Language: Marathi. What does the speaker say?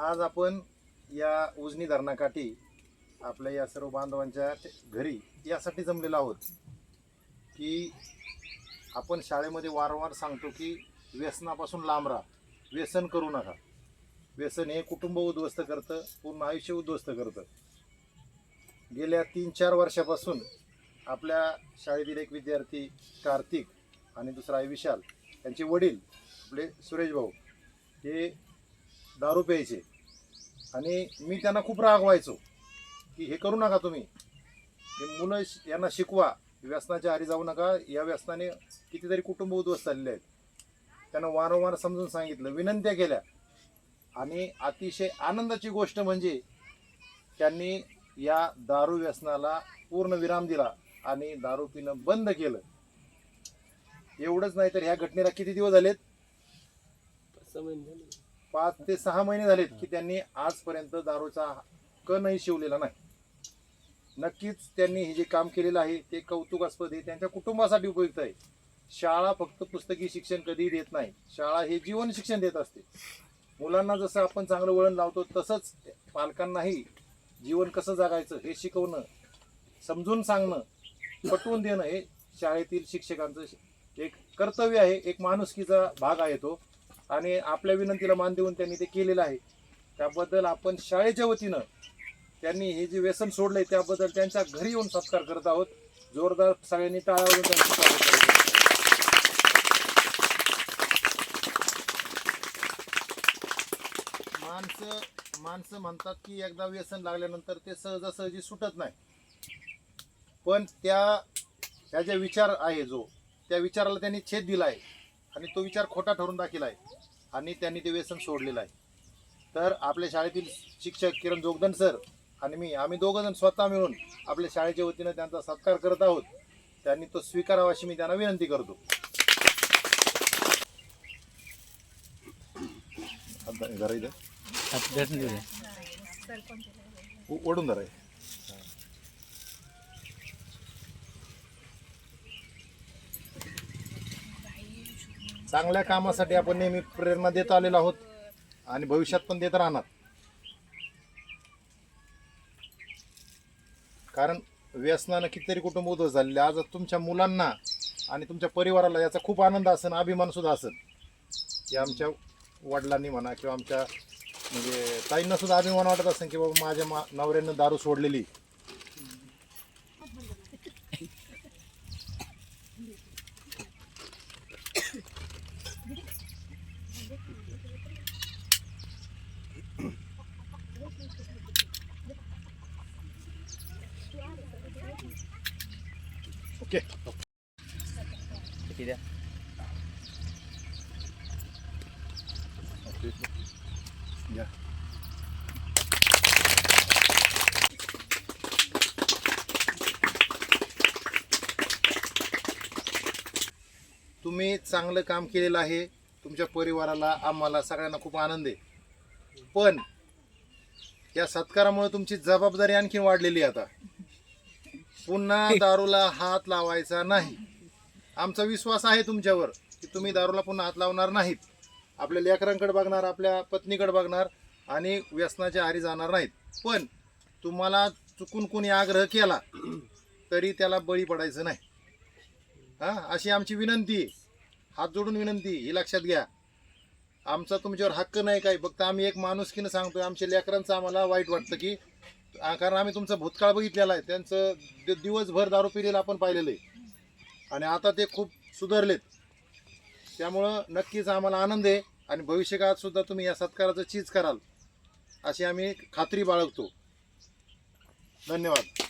आज आपण या उजनी धरणाकाठी आपल्या या सर्व बांधवांच्या घरी यासाठी जमलेलो आहोत की आपण शाळेमध्ये वारंवार सांगतो की व्यसनापासून लांब राहा व्यसन करू नका. व्यसन हे कुटुंब उद्ध्वस्त करतं पूर्ण आयुष्य उद्ध्वस्त करतं. गेल्या तीन चार वर्षापासून आपल्या शाळेतील एक विद्यार्थी कार्तिक आणि दुसरा आहे विशाल त्यांचे वडील आपले सुरेश भाऊ हे दारू प्यायचे. आणि मी त्यांना खूप रागवायचो की हे करू नका तुम्ही. हे मुलं यांना शिकवा. व्यसनाच्या आरी जाऊ नका. या व्यसनाने कितीतरी कुटुंब उद्ध्वस्त झालेले आहेत. त्यांना वारंवार समजून सांगितलं विनंत्या केल्या. आणि अतिशय आनंदाची गोष्ट म्हणजे त्यांनी या दारू व्यसनाला पूर्ण विराम दिला आणि दारू पिणं बंद केलं. एवढंच नाही तर ह्या घटनेला किती दिवस झालेत? पाच ते सहा महिने झालेत की त्यांनी आजपर्यंत दारूचा कणही शिवलेला नाही. नक्कीच त्यांनी हे जे काम केलेलं आहे ते कौतुकास्पद आहे. त्यांच्या कुटुंबासाठी उपयुक्त आहे. शाळा फक्त पुस्तकी शिक्षण कधीही देत नाही. शाळा हे जीवन शिक्षण देत असते. मुलांना जसं आपण चांगलं वळण लावतो तसंच पालकांनाही जीवन कसं जगायचं हे शिकवणं समजून सांगणं पटवून देणं हे शाळेतील शिक्षकांचं एक कर्तव्य आहे. एक माणुसकीचा भाग आहे तो. आणि आपल्या विनंतीला मान देऊन त्यांनी ते केलेलं आहे. त्याबद्दल आपण शाळेच्या वतीनं त्यांनी हे जे व्यसन सोडलंय त्याबद्दल त्यांच्या घरी येऊन सत्कार करत आहोत. जोरदार सगळ्यांनी टाळ्या वाजवून त्यांचं स्वागत करायचं. माणसं माणसं म्हणतात की एकदा व्यसन लागल्यानंतर ते सहजासहजी सुटत नाही. पण त्या ह्या जे विचार आहे जो त्या विचाराला त्यांनी छेद दिला आहे. आणि तो विचार खोटा ठरून दाखिला आहे. आणि त्यांनी ते व्यसन सोडलेलं आहे. तर आपल्या शाळेतील शिक्षक किरण जोगदन सर आणि मी आम्ही दोघं जण स्वतः मिळून आपल्या शाळेच्या वतीनं त्यांचा सत्कार करत आहोत. त्यांनी तो स्वीकारावा अशी मी त्यांना विनंती करतो. ओढून जरा चांगल्या कामासाठी आपण नेहमी प्रेरणा देत आलेलो आहोत आणि भविष्यात पण देत राहणार. कारण व्यसनानं कितीतरी कुटुंब उद्ध्वस्त झालेले आज तुमच्या मुलांना आणि तुमच्या परिवाराला याचा खूप आनंद असेल अभिमान सुद्धा असेल की आमच्या वडिलांनी म्हणा किंवा आमच्या म्हणजे ताईंना सुद्धा अभिमान वाटत असेल की बाबा माझ्या मा नवऱ्यानं दारू सोडलेली. ओके. किती द्या? तुम्ही चांगलं काम केलेलं आहे. तुमच्या परिवाराला आम्हाला सगळ्यांना खूप आनंद आहे. पण या सत्कारामुळे तुमची जबाबदारी आणखी वाढलेली आहे आता. पुन्हा दारूला हात लावायचा नाही. आमचा विश्वास आहे तुमच्यावर की तुम्ही दारूला पुन्हा हात लावणार नाहीत. आपल्या लेकरांकडे बघणार आपल्या पत्नीकडे बघणार आणि व्यसनाच्या आरी जाणार नाहीत. पण तुम्हाला चुकून कोणी आग्रह केला तरी त्याला बळी पडायचं नाही. हा अशी आमची विनंती आहे. हात जोडून विनंती ही लक्षात घ्या. आमचा तुमच्यावर हक्क नाही काही. फक्त आम्ही एक माणुसकीनं सांगतोय आमच्या लेकरांचं आम्हाला वाईट वाटतं की कारण आम्ही तुमचा भूतकाळ बघितलेला आहे. त्यांचं दि- दिवसभर दारू पिलेलं आपण पाहिलेलं आहे. आणि आता ते खूप सुधारलेत. त्यामुळं नक्कीच आम्हाला आनंद आहे आणि भविष्यकाळात सुद्धा तुम्ही या सत्काराचं चीज कराल अशी आम्ही खात्री बाळगतो. धन्यवाद.